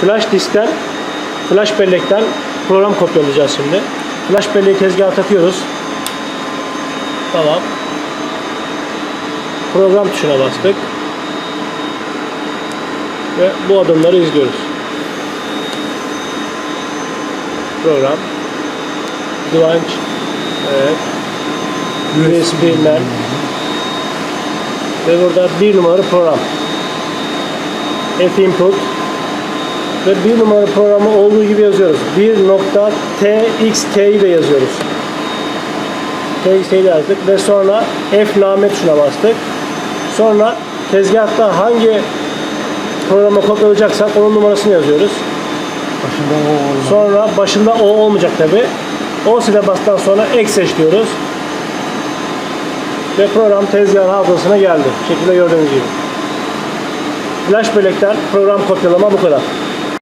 Flash diskten, flash bellekten program kopyalayacağız şimdi. Flash belleği tezgaha takıyoruz. Tamam. Program tuşuna bastık. Ve bu adımları izliyoruz. Program. Divanç. Evet. USB'den. Ve burada bir numaralı program. F input. Ve bir numaralı programı olduğu gibi yazıyoruz. 1.txt'yi de yazıyoruz. txt'yi de yazdık ve sonra F name tuşuna bastık. Sonra tezgahta hangi programa kopyalayacaksak onun numarasını yazıyoruz. Başında o olmadı. Sonra başında o olmayacak tabi. O sile bastıktan sonra ek seç diyoruz. Ve program tezgahın hafızasına geldi. Şekilde gördüğünüz gibi. Flash bellekten program kopyalama bu kadar.